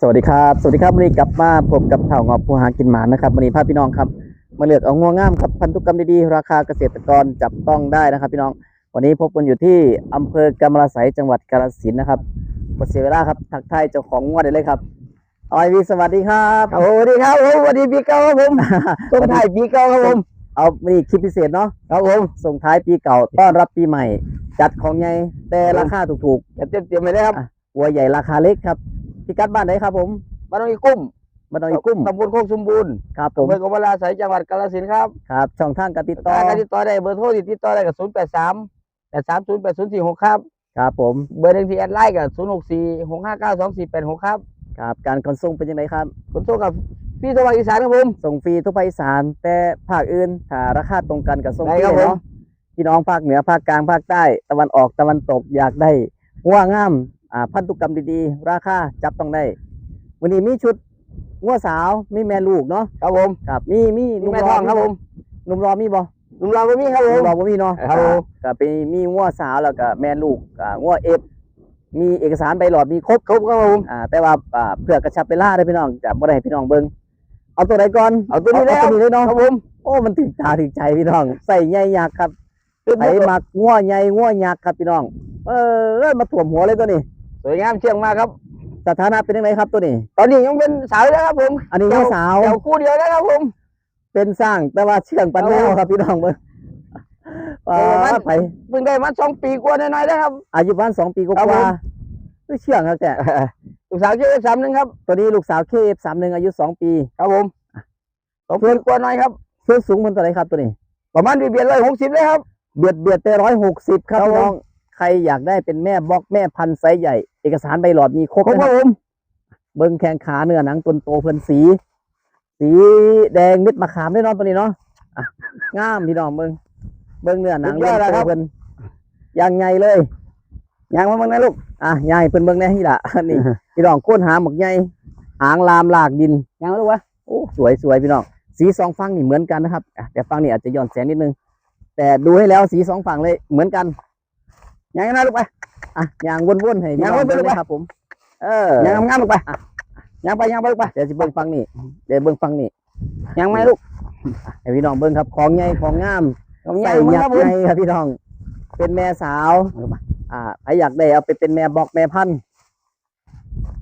สวัสดีครับสวัสดีครับวันนี้กลับมาพบกับเผ่างอบผู้หากินหมานะครับวันนี้พาพี่น้องครับ มาเลือกเอางัวงามครับพันธุกรรมดีๆราคาเกษตรกรจับต้องได้นะครับ พี่น้องวันนี้พบกันอยู่ที่อำเภอกำมะลาไสยจังหวัดกาฬสินธุ์นะครับหมดเสียเวลาครับทักทายเจ้าของงัวได้เลยครับออยวีสวัสดีครับโอ้สวัสดีครับผมสวัสดีปีเก่าครับผมส่งท้ายปีเก่าครับผมเอาวันนี้คลิปพิเศษเนาะครับผมส่งท้ายปีเก่าต้อนรับปีใหม่ จัดของใหญ่แต่ราคาถูกอย่าเตรียมเตรียมไปเลยครับๆหัวใหญ่ราคาเล็กครับ พิกัดบ้านไหนครับผมบ้านน้องอีกุ้มบ้านดอยกุ้มตำบลโคกสมบูรณ์ครับผอำมเภอกบลาสายจังหวัดกาฬสินธุ์ครับครับช่องทางการติดต่อการติดต่อได้เบอร์โทรติดต่อได้กับ0 8 3 8 3 0 8 0 4 6ครับครับผมเบอร์หนึ่งที่แอดไลน์กับ0 6 4 6 5 9 2 4 8 6ครับครับการขนส่งเป็นยังไงครับขนส่งกับพี่สวัสดิ์อีสานครับผมส่งฟรีทุกภาคอีสานแต่ภาคอื่นถ้าราคาตรงกันกับส่งฟได้รีครับผมเนาะพี่น้องภาคเหนือภาคกลางภาคใต้ตะวันออกตะวันตกอยากได้ง่วงามอ่า พันธุกรรมดีๆ ราคาจับต้องได้วันนี้มีชุดงัวสาวมีแม่ลูกเนาะครับผมครับมีมีหมีนุ่มแม่รทอองครับผมหนุ่มรอมีบ่หนุ่มรอก็มีครับผหนุ่มมรอบ่มีเนาะครับผมก็เป็นมีงัวสาวแล้วก็แม่ลูกอ่างัวเอฟมีเอกสารใบหลอดมีครบครบครับผมอ่าแต่ว่าอ่าเพื่อกระชับเวลาได้อพี่น้องจะบ่ได้ให้พี่น้องเบิ่งเอาตัวไหนก่อนเอาตัวนี้เลยเอาตัวนี้เลยเนาะครับผมโอ้มันถึงตาถึงใจพี่น้องใส่ใหญ่ยักษ์ครับไผมักง่วใหญ่ง่วยักษ์ครับพี่น้อง เออมาถ่วมหัวเลยตัวนี้ส วยงามเชียงมากครับ สถานะเป็นยังไงครับตัวนี้ ตอนนี้ยังเป็นสาวอยู่นะครับผม อันนี้งัวสาวเดี๋ยวคู่เดียวนะครับผม เป็นสร้างแต่ว่าเชื่องปันแนวครับพี่น้องเบิ่งโอ้มันว่าไผเพิ่งได้มาสองปีกว่าหน่อยๆนะครับ อายุประมาณสองปีกครับผว่ามๆคือเชื่องครับแต่ลูกสาวชื่อสามหนึ่งครับ ตัวนี้ลูกสาวเคฟสามหนึ่งอายุสองปี ครับผมสองปีกว่าหน่อยครับส่วนสูงมันเท่าไหรครับตัวนี้ ประมาณเบียดร้อยหกสิบเลยครับ เบียดเบียดไปร้อยหกสิบครับครับพี่น้อง ใครอยากได้เป็นแม่บล็อกแม่พันธุ์ไซส์ใหญ่ เอกสารใบหลอดมีครบครบนะคครัรับบผมเบิ้งแข้งขาเนื้อหนังต้นโตเพิ่นสี สีแดงเม็ดมะขามได้เนอนตัวนี้เนาะอะงามพี่น้องเบิ้งเบิ้งเนื้อหนังเบิ้งตัวเพิ่นอย่างใหญ่เลยยังมาเมื่อไงลูกอะใหญ่เพิ่นเบิ้งแน่ที่ละนี่พี่น้องโค้นหาหมกใหญ่หางลามลากดินยังลูกวะโอ้สวยสวยพี่น้องสีสองฝั่งนี่เหมือนกันนะครับอะแต่ฝั่งนี้อาจจะย้อนแสงนิดนึงแต่ดูให้แล้วสีสองฝั่งเลยเหมือนกัน ยังนะลูกไปอะอย่างวนๆให้พี่น้องย่างวนๆเบิ่งไปเลยครับผมเออยังงามๆลูกไปยังไปยังไปลูกไปเดี๋ยวสิเบิ่งฟังนี่เดี๋ยวเบิ่งฟังนี่ยังไม่ลูกให้พี่น้องเบิ่งครับของใหญ่ของงามยังใส่ยังยัคกรับษ์ผมใหญ่ครับพี่น้อง เป็นแม่สาวอ่าใครอยากได้เอาไปเป็นแม่บอกแม่พันธุ์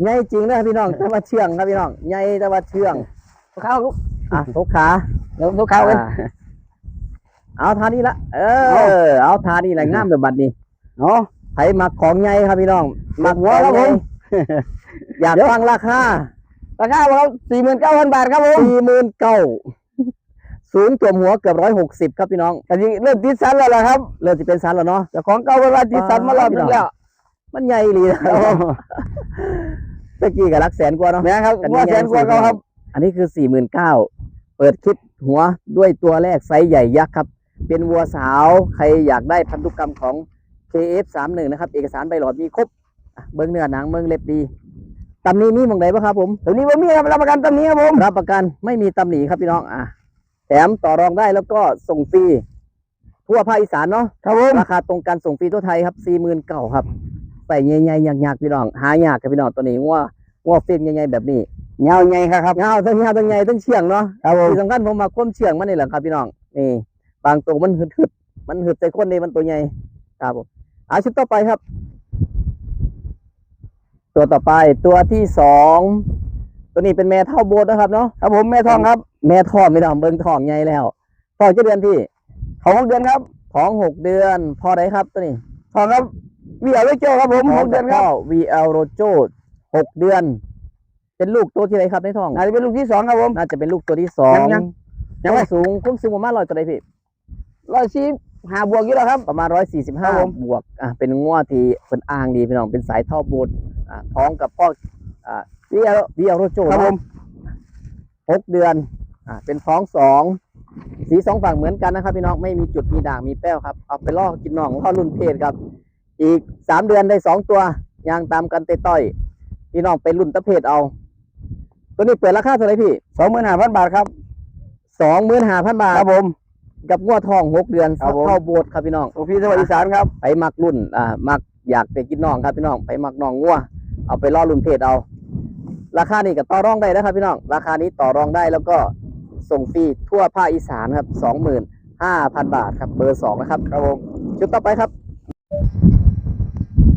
ใหญ่จริงนะครับพี่น้องแต่ว่าเชื่องครับพี่น้องใหญ่แต่ว่าเชื่องลูกค้าลูกอะทุกขาเดี๋ยวลูกค้ากันอ่าเอาทานี้ละเอเอาอเอาทานี้แหละงามแบบบัดนี้ เนาะไผมักของใหญ่ครับพี่น้องมักหัวครับผม อยากฟังราคา ราคาเราสี่หมื่นเก้าพันบาทครับผมสี่หมื่นเก้าสูงตัวหัวเกือบร้อยหกสิบครับพี่น้องแต่ที่เริ่มติดสันแล้วล่ะครับ เริ่มจะเป็นสันแล้วเนาะแต่ของเก่าเป็นว่าติดสันมารอบนึงแล้วมันใหญ่ดีนะตะกี้กับรักแสนกว่าเนาะแม่ครับว่าแสนกว่าเก่าครับ อันนี้คือสี่หมื่นเก้าเปิดคลิปหัวด้วยตัวแรกไซส์ใหญ่ยักษ์ครับ เป็นวัวสาวใครอยากได้พันธุกรรมของ KF31 นะครับ เอกสารใบหลอดมีครบอะเบิ้งเนื้อหนังเบิ้งเล็บดีตำหนี้มีหมองไหนบ้างครับผมตรงนี้ว่ามีครับรับประกันตำนี้ครับผมรับประกันไม่มีตำหนิครับพี่น้องอะแถมต่อรองได้แล้วก็ส่งฟรีทั่วภาคอีสานเนาะครับผมราคาตรงกันส่งฟรีทั่วไทยครับสี่หมื่นเก้าครับใส่ใหญ่ๆยากๆพี่น้อง หายากครับพี่น้องตัวนี้งัวงัวเฟรมใหญ่ๆแบบนี้เงาใหญ่ครับครับเงาทั้งเงาทั้งใหญ่ทั้งเชียงเนาะครับผมที่สำคัญผมมาความเชียงมันนี่แหละครับพี่น้องนี่บางตัวมันหึดหึดๆมันหึดใจคนนี่มันตัวใหญ่ครับผม อาชุดต่อไปครับ ตัวต่อไปตัวที่สองตัวนี้เป็นแม่เท่าโบสถ์นะครับเนาะครับผมแม่ทองครับ แม่ท้องไม่ต้องเบิ่งท้องใหญ่แล้วท้องจะเดือนที่ของหกเดือนครับท้องหกเดือนพอได้ครับตัวนี้ทองครับวิเอาไว้โจครับผมหกเดือนครับ VL Rojo หกเดือน เป็นลูกตัวที่ไหนครับในท้องอาจจะเป็นลูกที่สองครับผมน่าจะเป็นลูกตัวที่สองยังยังยังไม่ความสูงคุ้มสูงประมาณร้อยตัวใดพี่ร้อยสี่ หาบวกอยู่แล้วครับ ประมาณร้อยสี่สิบครัห้าบผมบวกอะเป็นง้อที่เป็นอ่างดีพี่น้องเป็นสายท่อโบดอะท้องกับพ่ออ่า VL VL Rojo ครับผม หกเดือนอะเป็นท้องสองสีสองฝั่งเหมือนกันนะครับ พี่น้องไม่มีจุดมีด่างมีแป้วครับเอาไปล่อกินน่องล่อรุ่นเพศครับ อีกสามเดือนได้สองตัวยางตามกันเตะต้อยพี่น้องไปรุ่นตะเพศเอา ตัวนี้เปิดราคาเท่าไหร่พี่สองหมื่นห้าพันบาทครับสองหมื่นห้าพันบาท ครับผม กับงวดทองหกเดือนครับผม เข้าโบสถ์ครับพี่น้องโอพี่สวัสดิ์อีสานครับ ไปมักรุ่นอ่ามักอยากไปกินน่องครับพี่น้องไปมักน่องงัวเอาไปล่อรุ่นเพศเอา ราคานี่ก็ต่อรองได้นะครับพี่น้องราคานี้ต่อรองได้แล้วก็ส่งฟรีทั่วภาคอีสานครับสองหมื่นห้าพันบาทครับเบอร์สองนะครับครับผมชุดต่อไปครับ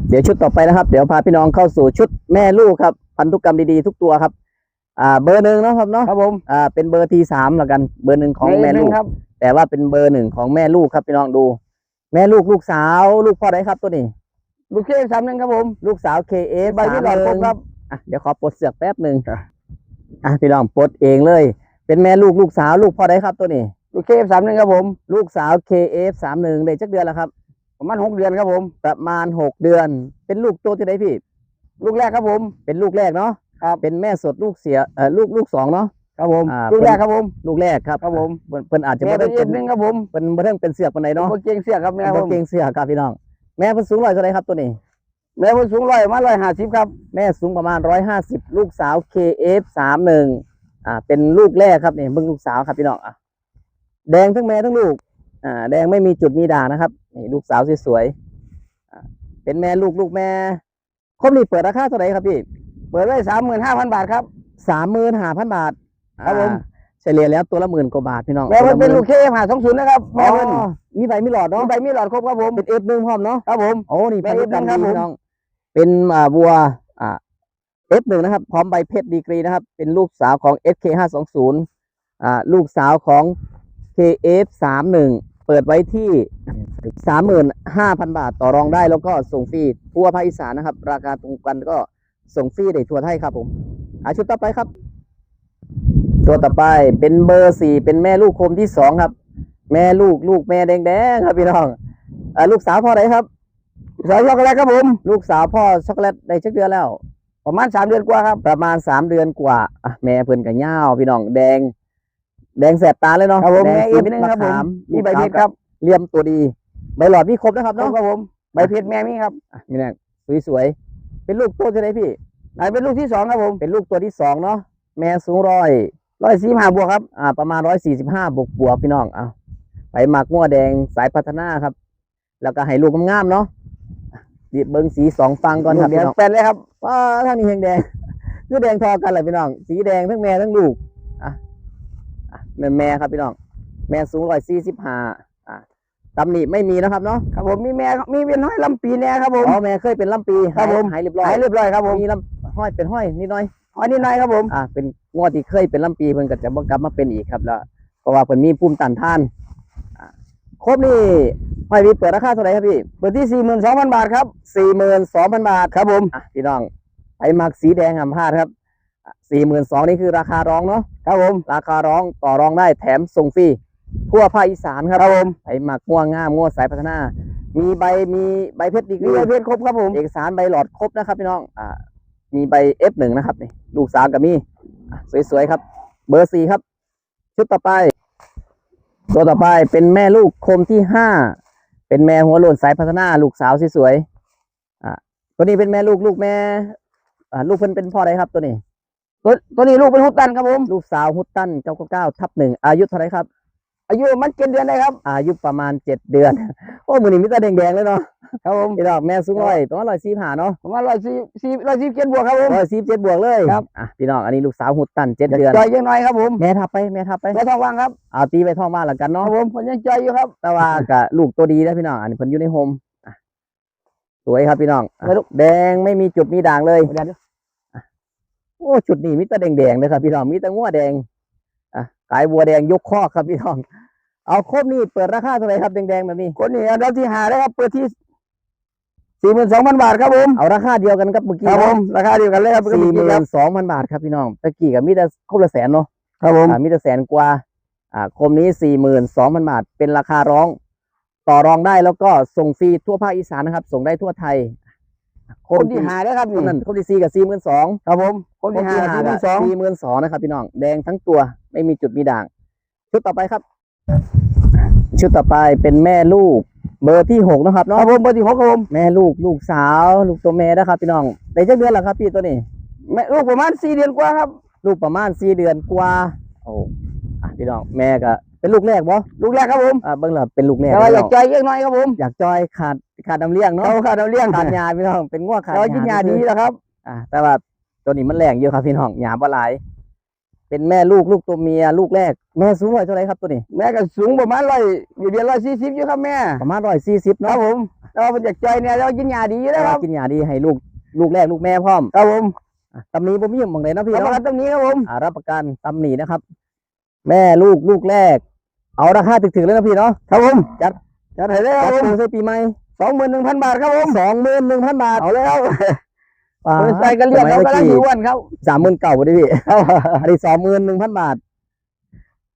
เดี๋ยวชุดต่อไปนะครับ เดี๋ยวพาพี่น้องเข้าสู่ชุดแม่ลูกครับ พันธุกรรมดีๆทุกตัวครับ อ่าเบอร์หนึ่งเนาะครับเนาะครับผมอ่าเป็นเบอร์ทีสามแล้วกันเบอร์หนึ่งของแม่หลูนึ่กครับ แต่ว่าเป็นเบอร์หนึ่งของแม่ลูกครับพี่น้องดู แม่ลูกลูกสาว ลูกพ่อไหนครับตัวนี้ ลูกเคสามหนึ่งครับผม ลูกสาว KS ใบที่หลอดครบครับอะเดี๋ยวขอปลดเสือกแป๊บหนึ่งครับอะพี่น้องปลดเองเลย เป็นแม่ลูกลูกสาว ลูกพ่อไหนครับตัวนี้ ลูกเคสามหนึ่งครับผม ลูกสาว KF สามหนึ่งได้จักเดือนแล้วครับประมาณหกเดือนครับผม ประมาณหกเดือน เป็นลูกตัวที่ไหนพี่ ลูกแรกครับผม เป็นลูกแรกเนาะครับเป็นแม่สดลูกเสียเอ่อลูกลูกสองเนาะ ครับผมอ่าลูกแรกครับผม ลูกแรกครับครับผม เพิ่นเพิ่นอาจจะแม่ไม่เป็ได้นเป็นหนึ่งครับผมเพิ่นไม่ได้เป็นเสือกปานใดเนาะเป็นเกงเสียครับแม่เป็นครับผมเก่งเสือกครับพี่น้อง แม่เพิ่นสูงร้อยเท่าไหรครับตัวนี้ แม่ผมสูงร้อยมาร้อยห้าสิบครับ แม่สูงประมาณร้อยห้าสิบลูกสาว KF สามหนึ่งอ่า เป็นลูกแรกครับนี่เบิ่งลูกสาวครับพี่น้องอะแดงทั้งแม่ทั้งลูก อ่า แดงไม่มีจุดมีด่างนะครับนี่ลูกสาวสวยๆอ่าเป็นแม่ลูกลูกแม่ครบนี่เปิดราคาเท่าไหร่ครับพี่เปิดไว้สามหมื่นห้าพันบาทครับ สามหมื่นห้าพันบาท ครับผมอ่าเฉลี่ยแล้วตัวละหมื่นกว่าบาทพี่น้องแม่เพิ่นตัวะเป็นลูกหเคหาสองศูนย์นะครับมื่แม่นเพิ่นอ๋อมีใบมีหลอดมีเนาะใบมีหลอดครบครับผมเป็นเอฟหนึ่งพร้อมเนาะครับผมโอ้นี่แม่พันธุกรรม F1 ครับดีผมพี่น้อง เป็นอ่าวัวอ่า F1 นะครับ พร้อมใบเพชรดีกรีนะครับ เป็นลูกสาวของ SK 520อ่าลูกสาวของ KF 31เปิดไว้ที่35,000บาทต่อรองได้แล้วก็ส่งฟรีทั่วภาคอีสานนะครับ ราคาตรงกันก็ส่งฟรีได้ทั่วไทยครับผมอาชุดต่อไปครับ ตัวต่อไปเป็นเบอร์สี่เป็นแม่ลูกโคมที่สองครับ แม่ลูกลูกแม่แดงๆครับพี่น้องอ่าลูกสาวพ่อไหนครับสาวช็อกโกแลตครับผมลูกสาวพ่อช็อกโกแลตได้ชักเดือนแล้ว ประมาณสามเดือนกว่าครับ ประมาณสามเดือนกว่าอะแม่เพิ่นกับย่าวพี่น้องแดง แดงแสบตาเลยเนาะครับผมแดงแม่เอ็มนึงครับผมมะขามมีใบเพชรครับเลี่ยมตัวดี ใบหลอดมีครบนะครับครบเนาะครับผมใบเพชรแม่มีครับอะมีแน่สวยๆเป็นลูกตัวที่ไหนพี่ไหนเป็นลูกที่สองครับผมเป็นลูกตัวที่สองเนาะแม่สูงร้อย ร้อยสี่ห้าบวกครับ อ่า ประมาณร้อยสี่สิบห้าบวกบวกๆพี่น้อง เอาไปหมักงัวแดงสายพัฒนาครับ แล้วก็ให้ลูกงามๆเนาะอะดีบเบิ้งสีสองฟังก่อนครับเดี๋พี่ยวน้องแปดเลยครับว้าทางนี้แดงแดงคือแดงทอกันเลยพี่น้อง สีแดงทั้งแม่ทั้งลูกอะอะแม่แม่ครับพี่น้อง แม่สูงร้อยสี่สิบห้าอะตำหนิไม่มีนะครับเนาะ ครับผม มีแม่ มีเป็นห้อยลำปีแน่ครับผม อ๋อแม่เคยเป็นลำปี ครับผม หายเรียบร้อย หายเรียบร้อยครับผม มีลำห้อยเป็นห้อยนิดหน่อย อันนี้นายครับผม อะเป็นงวดที่เคยเป็นลำปีเพิ่นก็จะบ่กลับมาเป็นอีกครับแล้วเพราะว่าเพิ่นมีภูมิต้านทานอะครบนี่ห้อยวิทย์เปิดราคาเท่าไหร่ครับพี่ เปิดที่สี่หมื่นสองพันบาทครับสี่หมื่นสองพันบาทครับผมอะพี่น้องไปมักสีแดงหำพาดครับสี่หมื่นสองนี่คือราคาร้องเนาะครับผม ราคาร้องต่อรองได้แถมส่งฟรีทั่วภาคอีสานครับครับผมไปมักง่วงง่ามง่วสายพัฒนา มีใบมีใบเพชรดีกมีรีใบเพชรครบครับผม เอกสารใบหลอดครบนะครับพี่น้องอ่า มีใบ F1 นะครับนี่ลูกสาวกับมีสวยๆครับ เบอร์สี่ครับ ชุดต่อไป ตัวต่อไปเป็นแม่ลูกโคมที่ห้าเป็นแม่หัวโลนสายพัฒนา ลูกสาวสวยๆอ่าตัวนี้เป็นแม่ลูกลูกแม่อ่าลูกเพิ่นเป็นพ่ออะไรครับตัวนี้ตัวตัวนี้ลูกเป็นฮุตตันครับผม ลูกสาวฮุตตัน999ทับหนึ่งอายุเท่าไรครับ อายุมันเจ็ดเดือนได้ครับ อายุประมาณเจ็ดเดือน โอ้มือนี้มิตรแดงๆเลยเนาะ ครับผมพี่ดอกแม่สูงร้อยตัวร้อยสี่ผ่าเนาะประมาณร้อยสี่สี่ร้อยสี่เจ็ดบวกครับผมร้อยสี่เจ็ดบวกเลยครับ อะพี่น้องอันนี้ลูกสาวฮุตตันเจ็ดเดือนจอยยังน้อยครับผม แม่ทับไปแม่ทับไปแม่ทองว่างครับเอาตีไปท่องบ้านหลังกันครัเนาะบผมผมยังจอยอยู่ครับ แต่ว่ากับลูกตัวดีนะพี่น้อง อันนี้เพิ่นอยู่ในโฮมอะสวยครับพี่น้องอะไม่รู้แดงไม่มีจุดมีด่างเลยเดี๋ยวเดี๋ยวโอ้จุดนี้มีแต่แดงๆเลยครับพี่น้องมีแต่งัวแดงอะขายวัวแดงยกคอกครับพี่น้อง เอาครบนี่เปิดราคาเท่าไหร่ครับแดงๆแบบนี้คนนี้อันดับที่หาได้ครับ เปิดที่สี่หมื่นสองพันบาทครับผมเอาราคาเดียวกันกับเมื่อคกี้รับผมราคาเดียวกันเลยครับสี่หเมื่อกี้มื่ครับนสองพันบาทครับพี่น้องตะกี้กับมีแต่ครบละแสนเนาะครับผมอ่ามีแต่แสนกว่าอ่าคมนี้สี่หมื่นสองพันบาท เป็นราคาร้อง ต่อรองได้แล้วก็ส่งฟรีทั่วภาคอีสานนะครับ ส่งได้ทั่วไทยคนที่หาได้ครับคนี่นนั้นคมที่สี่กับสี่หมื่นสองครับผมคนที่หาที่หนึ่งสองสี่หมื่นสองนะครับพี่น้องแดงทั้งตัวไม่มีจุดมีด่างชุดต่อไปครับ ชุดต่อไปเป็นแม่ลูก เบอร์ที่หกนะครับครัเนาะบผมเบอร์ที่หกครับผมแม่ลูกลูกสาว ลูกตัวแม่นะครับพี่น้องได้จักเดือนแล้วครับพี่ตัวนี้ แม่ลูกประมาณสี่เดือนกว่าครับ ลูกประมาณสี่เดือนกว่าโอ้อะพี่น้องแม่ก็เป็นลูกแรกบ่ลูกแรกครับผมอ่าเบิ่งและเป็นลูกแรกแต่ว่าพี่อน้ยาอกงจอยยังน้อยครับผมอยากจอยขาดขาดน้ำเลี้ยงเนาะ เราขาดเราเลี้ยงขาดยาพี่น้องเป็นง่วงขาดเรากินยาดีแล้วครับ อ่าแต่ว่าตัวตัวนี้มันแรงเยอะครับพี่น้องหยาบหลาย เป็นแม่ลูกลูกตัวเมียลูกแรก แม่สูงร้อยเท่าไหรครับตัวนี้ แม่ก็สูงประมาณร้อยอยู่เดือนร้อยสี่สิบอยู่ครับแม่ประมาณร้อยสี่สิบครัเนาะบผมแต่ว่ามันจากใจเนี่ยเรากินยาดีอยู่แต่นะคว่ารับกินยาดีให้ลูกลูกแรกลูกแม่พร้อมครับผมอะตำหนี้บ่มีหมองไหนนาะพี่รับประเนาะกันตรงนี้ครับผมอ่ารับประกันตำหนินะครับ แม่ลูกลูกแรก เอาราคาถึกๆเลยนะพี่เนาะครับผมจัดจัดให้ได้คจัรัดบผมปูใส่ปีใหม่สองหมื่นหนึ่งพันบาทครับผมสองหมื่นหนึ่งพันบาทเอาเลย ครับอ่าใส่กันเรียกเขาก็ได้อยู่วันครับสามหมื่นเก่าบ่ได้พี่อันนี้สองหมื่นหนึ่งพันบาท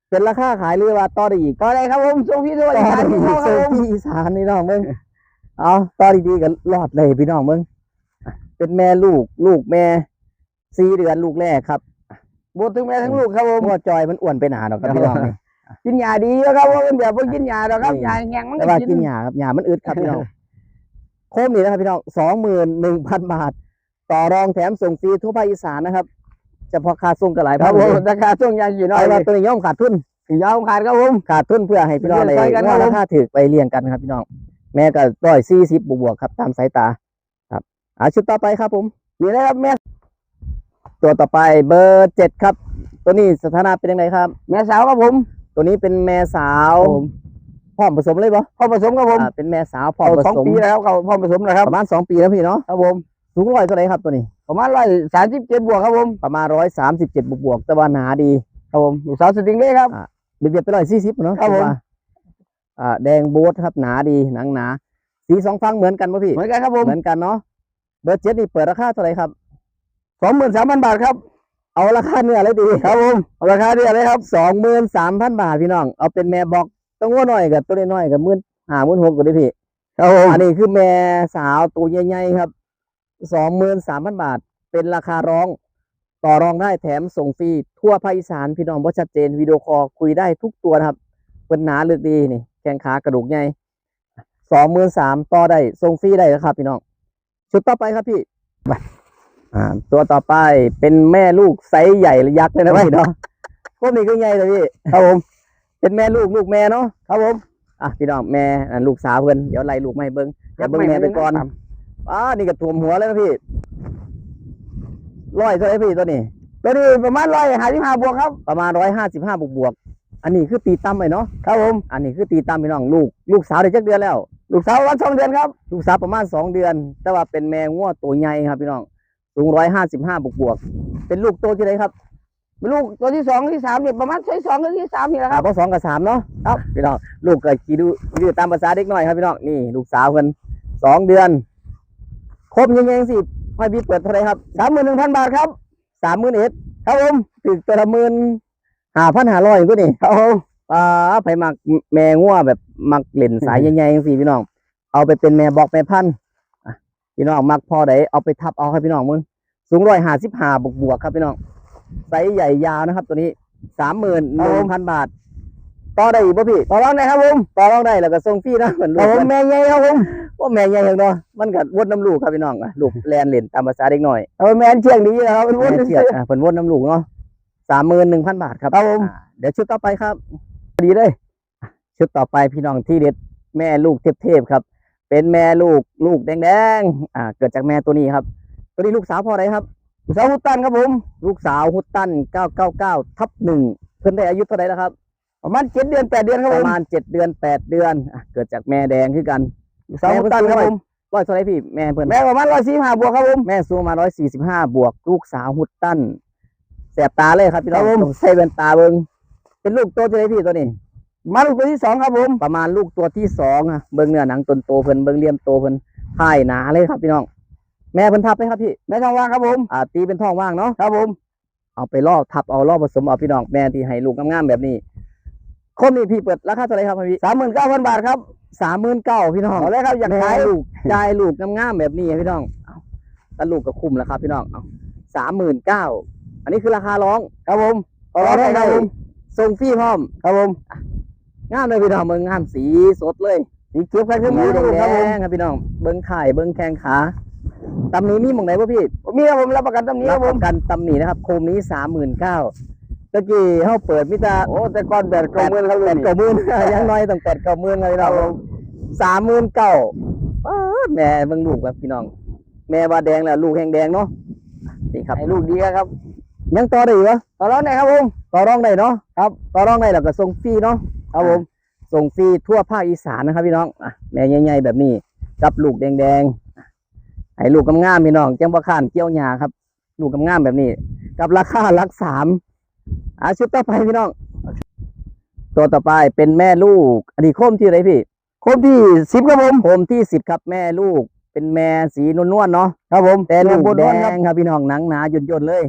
เป็นราคาขายหรือว่าต่อได้อีกก็ได้ครับผมส่งพี่ด้วยต่ออีสาได้นอีพี่กน้องคเซรับอผมพี่อีสานนี่น้องมึงเอาต่อดีๆกันรอดเลยพี่น้องมึงอะเป็นแม่ลูกลูกแม่สี่เดือนลูกแรกครับบวชถึงแม่ทั้งลูกครับผมเพราะว่าจอยมันอ้วนไปหนาเนาะครับพี่น้องนี่กินยาดีอยู่ครับว่าเป็นแบบว่ากินยาดอกครับนี่ยาแข็งมันแต่ว่ากินหยาครับหยามันอึดครับพี่น้องโคมนี่นะครับพี่น้องสองหมื่นหนึ่งพันบาท ต่อรองแถมส่งฟรีทั่วภาคอีสานนะครับเฉพาะค่าส่งก็หลายคพัรันบผมเลยราคาช่วงยาอยู่น้อเอายเลว่ายตัวนี้ย่อมขาดทุนสียาวขาดครับผมขาดทุนเพื่อให้พี่น้องได้เรียนไปกันครับว่าราคาถือไปเรียงกันครับพี่น้องแม่ก็ร้อยสี่สิบบวกๆครับตามสายตาครับอ่าชุดต่อไปครับผมนี่นะครับแม่ตัวต่อไปเบอร์เจ็ดครับ ตัวนี้สถานะเป็นยังไงครับ แม่สาวครับผม ตัวนี้เป็นแม่สาวครับผมพร้อมผสมเลยปะพอผสมครับผมอ่าเป็นแม่สาวพร้อมเอาผสองสมปีแล้วครับพอผสมแล้วครับประมาณสองปีแล้วพี่เนาะครับผม สูงร้อยเท่าไหรครับตัวนี้ ประมาณร้อยสามสิบเจ็ดบวกครับผมประมาณร้อยสามสิบเจ็ดบวกๆแต่ว่าหนาดีครับผมลูกสาวสติงเล่ครับเบียดๆไปร้อยสี่สิบเนาะครับผมว่าอ่าแดงโบ๊ทครับหนาดีหนังหนา สีสองฟังเหมือนกันปะพี่เหมือนกันครับผมเหมือนกันเนาะเบอร์เจ็ดนี่เปิดราคาเท่าไหรครับสองหมื่นสามพันบาทครับเอาราคาเนื้อเลยดีครับผมเอาราคาเดียวเลยครับสองหมื่นสามพันบาทพี่น้องเอาเป็นแม่บอกต้องว่าน้อยกับตัวน้อยๆกับมื่นห้ามื่นหกก็ได้พี่ครับผมอันนี้คือแม่สาวตัวใหญ่ๆครับ สองหมื่นสามพันบาท เป็นราคารอง ต่อรองได้แถมส่งฟรีทั่วภาคอีสานพี่น้องว่าชัดเจนวิดีโอคอลคุยได้ทุกตัวนะครับเป็นหนาเลือกดีนี่แข้งขากระดูกใหญ่สองหมื่นสามต่อได้ส่งฟรีได้นะครับ พี่น้อง ชุดต่อไปครับพี่ไปตัวต่อไปเป็นแม่ลูกไซส์ใหญ่และยักษ์เลยนะพี่เนาะพวกนี้ก็ใหญ่เลยพี่ครับผม เป็นแม่ลูกลูกแม่เนาะครับผมอะพี่น้องแม่ลูกสาวเพิ่อนเดี๋ยวไล่ลูกมาให้เบิ้งเดี๋ยวเบิ้งแม่ไปก่อน อ่านี่ก็ถ่วมหัวเลยนะพี่ร้อยเท่าไหรพี่ตัวนี้ตัวนี้ประมาณร้อยห้าสิบห้าบวกครับ ประมาณร้อยห้าสิบห้าบวกบวกๆอันนี้คือตีตั้มไปเนาะ ครับผม อันนี้คือตีตั้มพี่น้องลูก ลูกสาวได้จักเดือนแล้ว ลูกสาววันสองเดือนครับ ลูกสาวประมาณสองเดือน แต่ว่าเป็นแมงงัวตัวใหญ่ครับพี่น้อง สูงร้อยห้าสิบห้าบวกบวกๆเป็นลูกโตที่ไหนครับลูกตัวที่สองที่สามเนี่ยประมาณใช้สองหรือที่สามนี่แหละคอ่ารับพอสองกับสามเนาะครับพี่น้องลูกก็ขี่ดูดูตามภาษาเด็กน้อยครับพี่น้องนี่ ลูกสาวเพิ่นสองเดือน ครบยังไงสิให้พี่เปิดเท่าไรครับสามหมื่นหนึ่งพันบาทครับสามหมื่นเอ็ดครับผมถึงตัวละหมื่นหาพันหาร้อยก็นี่ครับผมอ่าไปมักแม่งัวแบบมักเล่นสายใหญ่ๆจังสี่พี่น้อง เอาไปเป็นแม่บอกแม่พันพี่น้องมักพอได้เอาไปทับเอาครับพี่น้องมึงสูงร้อยห้าสิบห้าบวกบวกๆครับพี่น้องไซส์ใหญ่ยาวนะครับ ตัวนี้สามหมื่นหนึ่งพันบาท ต่อได้อีกป่ะพี่ต่อรองได้ครับผมต่อรองได้แล้วก็ส่งฟรีนะเหมือนคลูรับกผมมันแม่ใหญ่ครับผมว่าแม่ใหญ่อย่างเนาะมันกัดวดน้ำลูกครับพี่น้องอะลูกแลนเล่นตามภาษาเด็กหน่อยเอาแม่นเชียงดีนะครับเป็นวุ้แม่นเสียดอะเพิ่นวดน้ำลูกเนาะสามหมื่นหนึ่งพันบาทครับครับผมอ่าเดี๋ยวชุดต่อไปครับดีเลย ชุดต่อไปพี่น้องที่เด็ดแม่ลูกเทพๆครับ เป็นแม่ลูกลูกแดงๆอ่าเกิดจากแม่ตัวนี้ครับ ตัวนี้ลูกสาวพ่ออะไรครับลูกสาวหุตันครับผม ลูกสาวฮุตตัน999ทับหนึ่งเพิ่นได้อายุเท่าไหร่แล้วครับ ประมาณเจ็ดเดือนแปดเดือนครับปผมระมาณเจ็ดเดือนแปดเดือนอะเกิดจากแม่แดงคือกันลูกสาวหุตันครับผมร้อยเท่าไหรพี่แม่เพิ่นแม่ประมาณร้อยสี่ห้าบวกครับผม แม่สูงมาร้อยสี่สิบห้าบวกลูกสาวฮุตตันแสบตาเลยครับพี่น้องครับผม ต้องใส่แว่นตาเบิงเป็นลูกโตจะได้พี่ตัวนี้ มาลูกตัวที่สองครับผมประมาณลูกตัวที่สองอะเบิ้งเนื้อหนังตนโตเพิ่นเบิ้งเลี่ยมโตเพิ่นพ่ายหนาเลยครับพี่น้อง แม่เพิ่นทับไหมครับพี่ แม่ทองว่างครับผมอ่าตีเป็นท้องว่างเนาะครับผม เอาไปล่อทับเอาล่อผสมเอาพี่น้องแม่ที่ให้ลูกงามๆแบบนี้ คนนี้พี่เปิดราคาเท่าไหรครับพี่สามหมื่นเก้าพันบาทครับสามหมื่นเก้าพี่น้องเอาเลยครับอยากแม่ขายลูกจ่ายลูกงามๆแบบนี้พี่น้องเอาแตลูกก็คุ้มแล้วครับ พี่น้องเอาสามหมื่นเก้าอันนี้คือราคาร้องครับผมต่อรองได้ครับผมส่งฟรีพร้อมครับผมงามเลยพี่น้องเบิ่งงามสีสดเลยสีเขียวกันสีขึ้นแดมาลูกครับผมงๆครับพี่น้อง เบิ้งไข่เบิ้งแข้งขาตำหนี้มีหมองไหนวะพี่ผมมีครับผมรับประกันตำนี้ครัรับบปผมระกันตำหนี้นะครับโคมนี้สามหมื่นเก้า ตะกี้เฮาเปิดมิตาโอ้แต่ก่อนแปดเก้าหมื่นครับแปลุดงเก้าหมื่นยังน้อยต้องแปดเก้าหมื่นเลยพี่น้องสามหมื่นเก้าแม่เบิ่งลูกแบบพี่น้อง แม่ว่าแดงแล้วลูกแห้งแดงเนาะนี่ครับให้ลูกดีครับ ยังต่อได้อยู่วะต่อรองได้ครับผมต่อรองได้เนาะครับต่อรองได้แล้วก็ส่งฟรีเนาะครับผมส่งฟรีทั่วภาคอีสานนะครับพี่น้องอะแม่ใหญ่ๆแบบนี้กับลูกแดงๆอะให้ลูกงามๆพี่น้องจังบ่ข้านเกี่ยวหญ้าครับ ลูกงามๆแบบนี้ กับราคาหลักสาม อาชุดต่อไปพี่น้อง ตัวต่อไปเป็นแม่ลูก อันนี้โคมที่ไหนพี่ โคมที่สิบครับผมโคมที่สิบครับแม่ลูก เป็นแม่สีนวลๆเนาะครับผมแต่ลูกบนแดนครับงครับพี่น้องหนังหนาหย่นๆเลย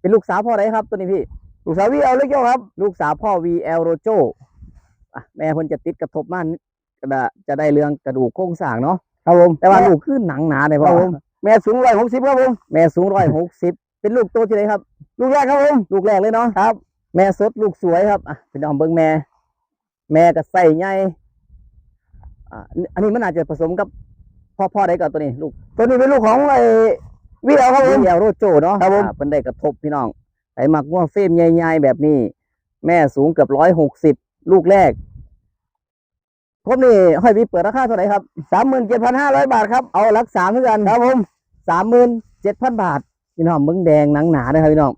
เป็นลูกสาวพ่อไหนครับตัวนี้พี่ ลูกสาวพี่เอาเล็กเจ้าครับ ลูกสาวพ่อ VL Rojo อะแม่เพิ่นจะติดกระทบมากก็ได้จะได้เรื่องกระดูกโครงสร้างเนาะครับผมแต่ว่าลูกขึ้นหนังหนาเลยคพ่รัอบผมแม่สูงร้อยหกสิบครับผมแม่สูงร้อยหกสิบ เป็นลูกโตที่ไหนครับ ลูกแรกครับผมลูกแรกเลยเนาะครับ แม่สดลูกสวยครับอะพี่น้องเบิ่งแม่ แม่ก็ใส่ใหญ่อะอันนี้มันอาจจะผสมกับพ่อพ่อได้กับตัวนี้ ลูกตัวนี้เป็นลูกของไอ้วิเอาครับผม VL Rojo เนาะครับผมอะเพิ่นได้กระทบพี่น้องไอ้มักง่วงเฟรมใหญ่ๆแบบนี้ แม่สูงเกือบร้อยหกสิบลูกแรกครบนี่ห้อยวีเปิดราคาเท่าไหร่ครับสามหมื่นเจ็ดพันห้าร้อยบาทครับ เอารักสามเท่ากันครับผมสามหมื่นเจ็ดพันบาท พี่น้องมึงแดงหนังหนาเลยครับพี่น้อง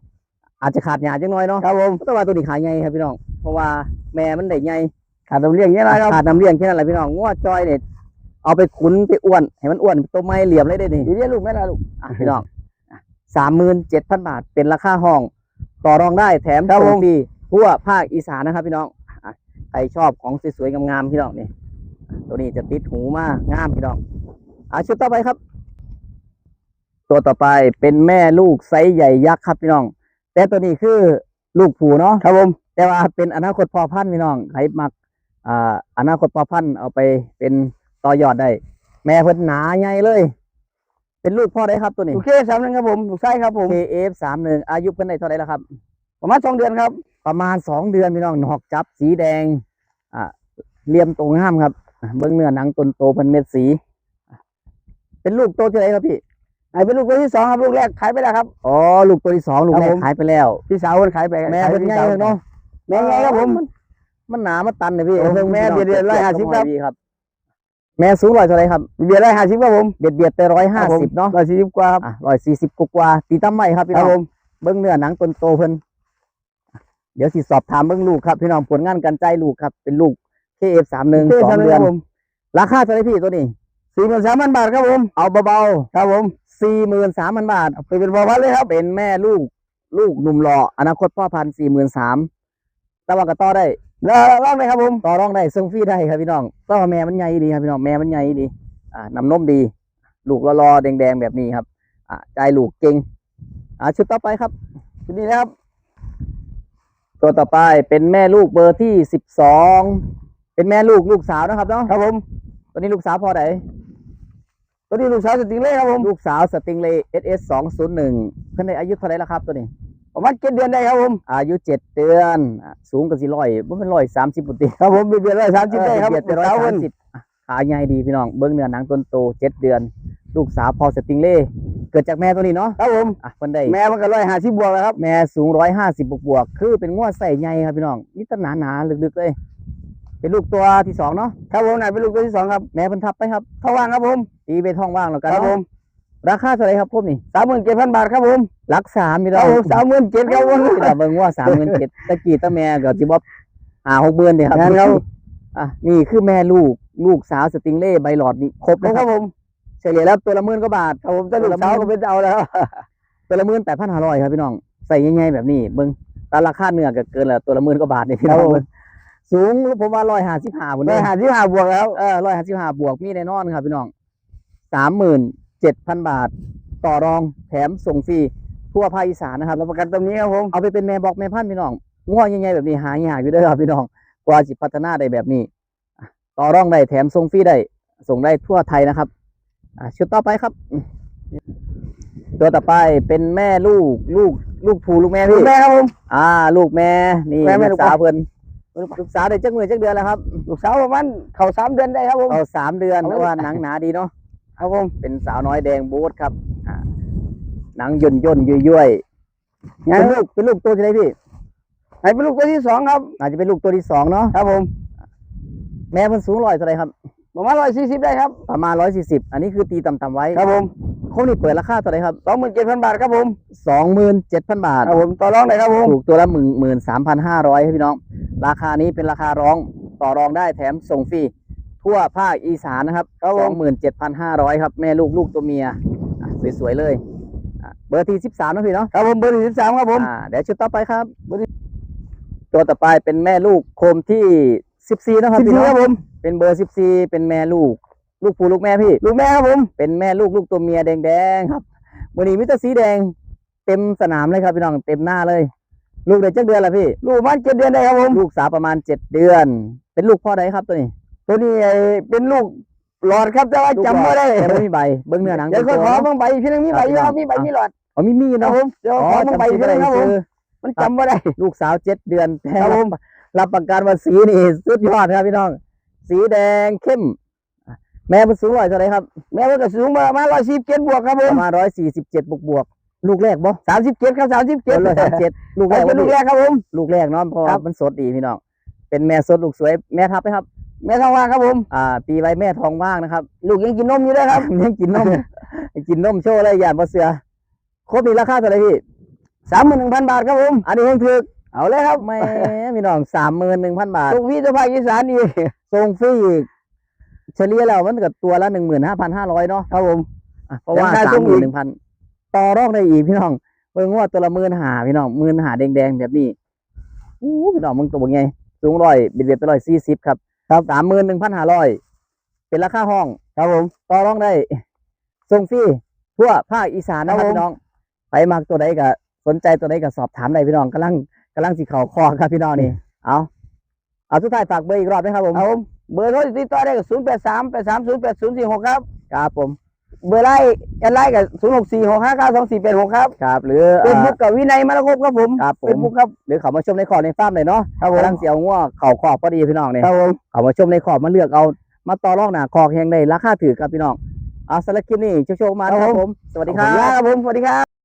อาจจะขาดหยาจังน้อยเนาะครับผมแต่ว่าตัวนี้ขายใหญ่ครับพี่น้องเพราะว่าแม่มันได้ใหญ่ขาดน้ำเลี้ยงเยอะนะครับขาดน้ำเลี้ยงแค่นั้นแหละพี่น้องง้อจอยเนี่ยเอาไปขุนไปอ้วนให้มันอ้วนตัวไม้เหลี่ยมเลยได้นี่อยู่เรียนลูกแม่ละลูกอะพี่น้องสามหมื่นเจ็ดพันบาทเป็นราคาห้อง ต่อรองได้แถมครับส่ผงมฟรีทั่วภาคอีสานนะครับ พี่น้องอะใครชอบของสวยๆงามๆพี่น้องนี่ตัวนี้จะติดหูมากงามพี่น้องอะชุดต่อไปครับ ตัวต่อไปเป็นแม่ลูกไซส์ใหญ่ยักษ์ครับพี่น้อง แต่ตัวนี้คือลูกผูเนาะครับผมแต่ว่าเป็นอนาคตพอพันธุ์พี่น้องใครมักอ่าอนาคตพอพันธุ์เอาไปเป็นต่อยอดได้ แม่เพิ่นหนาใหญ่เลย เป็นลูกพ่อได้ครับตัวนี้ลูกเคสามหนึ่งครับผมลูกไส้ครับผม KF สามหนึ่งอายุเพิ่นได้เท่าไหร่แล้วครับ ประมาณสองเดือนครับ ประมาณสองเดือนพี่น้องหอกจับสีแดงอ่าเหลี่ยมตรงงามครับอะเบื้องเนื้อหนังตนโตเพิ่นเม็ดสีอะเป็นลูกโตที่ไหนครับพี่ ไอ้เป็นลูกตัวที่สองครับลูกแรกขายไปแล้วครับอ๋อลูกตัวที่สองลูกครับแรกผมขายไปแล้ว พี่สาวคนขายไปแม่ขายเพิ่นพี่ใหญ่สาวเลยเนาะแม่ใหญ่ครับผมนมันหนามันตันเลยพี่โอ้โหบิ่งแม่พี่น้งเบียดเบียดทีบ150กับหอยวีครับ แม่สูงร้อยเท่าไหรครับเบียร์ได้ห้าสิบครับผมเบียดเบียดไปร้อยห้าสิบเนาะร้อยสี่สิบกว่าครับอะร้อยสี่สิบกว่าๆตีตั้มใหม่ครับพี่คน้รัอบงผมเบิ้งเนื้อหนังต้นโตเพิ่นเดี๋ยวสิสอบถามเบิ้งลูกครับพี่น้องผลงานการใจายลูกครับ เป็นลูก KF สามหนึ่งเคสอสางมหนึ่งเดืคอนรับผมราคาเท่าไหรพี่ตัวนี้สี่หมื่นสามพันบาทครับผม เอาเบาครับผมๆ สี่หมื่นสามพันบาทไปเป็นพอพันเลยครับเป็นแม่ลูกลูกหนุ่มหล่ออนาคตพ่อพันสี่หมื่นสามแต่ว่าก็ต่อได้แล้วรอบไหมครับผมต่อรองได้ส่งฟรีได้ครับพี่น้องแต่ว่าแม่มันใหญ่ดีครับพี่น้องแม่มันใหญ่ดีอ่านำนมดี ลูกรอๆแดงๆแบบนี้ครับอ่าใจายลูกเก่งอ่าชุดต่อไปครับชุดนี้นะครับ ตัวต่อไปเป็นแม่ลูกเบอร์ที่สิบสองเป็นแม่ลูกลูกสาวนะครับเนาะครับผมตัวนี้ลูกสาวพอไหน ตัวนี้ลูกสาวสติงเล่ครับผม ลูกสาวสติงเลเอสเอสสองศูนย์หนึ่งเพิ่นได้อายุเท่าไหรแล้วครับตัวนี้ ประมาณเจ็ดเดือนได้ครับผม อายุเจ็ดเดือนอะสูงกันสิร้อยบ่เป็นร้อยสามสิบปุติครับผมเบียร์ได้สามสิบได้ครับเบียดไปร้อยสาวสาเพิ่มนสิบขาใหญ่ดีพี่น้อง เบิ้งเนื้อหนังต้นโตเจ็ดเดือน ลูกสาวพอสติงเล่ เกิดจากแม่ตัวนี้เนาะ ครับผม อะเพิ่นได้ แม่มันก็ร้อยห้าสิบบวกแล้วครับ แม่สูงร้อยห้าสิบบวกๆคือเป็นงวดใส่ใหญ่ครับพี่น้องนี่ตหนาหนาๆลึกๆเลย เป็นลูกตัวที่สองเนาะ ครับผมนายเป็นลูกตัวที่สองครับ แม่เพิ่นทับไปครับ เขาว่างครับผม ตีไปท้องว่างแล้วกันครับผเนาะมราคาเท่าไหรครับพวกนี้สามหมื่นเจ็ดพันบาทครับผมหลักสามพี่คน้รัอบงผมสามหมื่นเจ็ดครับผมพี่น้องเบิ่งว่าสามหมื่นเจ็ดตะกี้ตะแม่ก็จิบว่าหาหกหมื่นเนี่ยครับงั้นครับ อะนี่คือแม่ลูกลูกสาวสติงเล่ใบหลอดนี่ครบคนะครัรับบผมเฉลี่ยแล้วตัวละหมื่นกว่าบาท ครับผมจะลูกสาวก็เป็นเอาแล้วตัวละหมื่นแปดพันห้าร้อยครับพี่น้องใส่ง่ายๆแบบนี้เบิ่งตามราคาเนื้อก็เกินละตัวละหมื่นกว่าบาทนี่พี่น้องครับผมเบิ่งสูงผมว่าร้อยห้าสิบห้าบนร้อยนี้ห้าสิบห้าบวกแล้ว เออร้อยห้าสิบห้าบวกมีแน่นอนครับพี่น้อง สามหมื่นเจ็ดพันบาท ต่อรองแถมส่งฟรีทั่วภาคอีสานนะครับรับประกันตรงนี้ครับผมเอาไปเป็นแม่บอกแม่พันธุ์พี่น้องง่วงยังไงแบบนี้หายากอยู่เด้อครับพี่น้องกว่าจิพัฒนาได้แบบนี้อะต่อรองได้แถมส่งฟรีได้ส่งได้ทั่วไทยนะครับอะชุดต่อไปครับอืมตัวต่อไปเป็นแม่ลูกลูกลูกผูลูกแม่ลูพี่กแม่ครับผมอ่า ลูกแม่นี่แม่แม่ลูกสาวเพิ่นลูกสาวได้จักมือจักเดือนแล้วครับ ลูกสาวประมาณเข่าสามเดือนได้ครับผมเอาสามเดือนเอาไว้แต่ว่าหนังหนาดีเนาะ ครับผมเป็นสาวน้อยแดงโบ๊ทครับอ่าหนังย่นย่นๆยุ่ยๆงั้เป็นนลูกเป็นลูกตัวที่ไหนพี่ให้เป็นลูกตัวที่สองครับอาจจะเป็นลูกตัวที่สองเนาะครับผม แม่มันสูงร้อยเท่าไหรครับประมาณร้อยสี่สิบได้ครับประมาณร้อยสี่สิบอันนี้คือตีต่ำๆไว้ครับผมโคมนี่เปิดราคาเท่าไหร่ครับสองหมื่นเจ็ดพันบาทครับผมสองหมื่นเจ็ดพันบาทครับผมต่อรองเลยครับผมถูกตัวละหมื่นหมื่นสามพันห้าร้อยพี่น้อง ราคานี้เป็นราคาร้องต่อรองได้แถมส่งฟรี ทั่วภาคอีสานนะครับครับผสอมงหมื่นเจ็ดพันห้าร้อยครับ แม่ลูกลูกตัวเมียอะสวยๆเลยอะเบอร์ที่สิบสามนะพี่เนาะครับผมเบอร์ที่สิบสามครับผมอ่าเดี๋ยวชุดต่อไปครับเบอร์ที่ตัวต่อไปเป็นแม่ลูกโคมที่สิบสี่นะครับสิบพี่สี่น้อคงรับผมเป็นเบอร์สิบสี่เป็นแม่ลูก ลูกผู้ลูกแม่พี่ ลูกแม่ครับผมเป็นแม่ลูกลูกตัวเมียแดงๆครับวันนี้มิตรสีแดงเต็มสนามเลยครับพี่น้องเต็มหน้าเลย ลูกเด็กจักเดือนละพี่ ลูกมันเจ็ดเดือนได้ครับผมลูกสาวประมาณเจ็ดเดือน เป็นลูกพ่อใดครับตัวนี้ ตัวนี้ไอ้เป็นลูกหลอดครับแต่ว่าลูกจำไม่ได้แต่ไม่มีใบเบิ้งเนื้อหนังเดี๋ยวต็ก็มขตัอวบางใบพี่นึงมีใบอยู่ครับมีใบมีหลอดอ๋อมีมีดครับเนาะผมเดี๋ยวอ๋อขอบางใบจำชื่อพี่นึงครับผมชื่อมันจำไม่ได้ ลูกสาวเจ็ดเดือนแท้ครับผมรับประกันว่าสีนี่สุดยอดครับพี่น้อง สีแดงเข้ม แม่มันสูงร้อยเท่าไหรครับ แม่มันก็สูงประมาณร้อยสิบเจ็ดบวกครับผปมระมาณร้อยสี่สิบเจ็ดบวกบวกๆลูกแรกบ่สามสิบเจ็ดครับสามสิบเจ็เจ็ดดเลยสามเจ็ดลูกแรกเป็นว่าลูกลูกแรกครับผม ลูกแรกเนาะเพราะครัว่าบมันสดดีพี่น้อง เป็นแม่สดลูกสวยแม่ทับไหมครับ แม่ทองว่างครับผมอ่าตีไว้แม่ทองว่างนะครับ ลูกยังกินนมอยู่ด้วยครับยังกินนมกินนมโชว์เลยอย่าบ่เสือครบนี่ราคาเท่าไหร่พี่สามหมื่นหนึ่งพันบาทครับผม อันนี้เพิ่งถึกเอาเลยครับแม่พี่น้องสามหมื่นหนึ่งพันบาทลูกพี่ตัวภาคอีสานนี่ส่งฟรีอีกเฉลี่ยแล้วมันก็ตัวละหนึ่งหมื่นห้าพันห้าร้อยเนาะครับผมอะเพราะว่ายังได้สาส่มงหอีมื่นกหนึ่งพันต่อรองได้อีกพี่น้องเบิ่งว่าตัวละหมื่นหาพี่น้องหมื่นหาแดงๆแบบนี้อู้พี่น้องมึงตัวบ่ไงสูงร้อยเบียดเบียดไปร้อยสี่สิบครับ ครับสามหมื่นหนึ่งพันห้าร้อยเป็นราคาห้อง ครับผมต่อรองได้ส่งฟรีทั่วภาคอีสานนะครับครับผมพี่น้องไปมักตัวใดก็สนใจตัวใดก็สอบถามได้พี่น้องกำลังกำลังสิเข่าคอครับพี่น้องนี่เอาเอาสุดท้ายฝากเบอร์อีกรอบนะครับผมครับผมเบอร์โทรติดต่อได้กับศูนย์แปดสามแปดสามศูนย์แปดศูนย์สี่หกครับครับผม เบอร์ไล่แอดไลน์กับศูนย์หกสี่หกห้าเก้าสองสี่แปดหกครับครับหรือเฟซอ่าบุ๊กกับวินัยมรกบครับผมครับผเฟซมบุ๊กครับหรือเขามาชมในขอบในฟาร์มเลยเนาะครับผมกำลังเสียวง่วเข่าขอบพอดีพี่น้องเนี่ยครับผมเขามาชมในขอบมาเลือกเอามาต่อรองหนาคอกแหงได้ราคาถือครับพี่น้องเอาสำหรับคลิปนี้โชคๆมานะครับผม สวัสดีคขอบรัณบครับผมสวัสดีครับ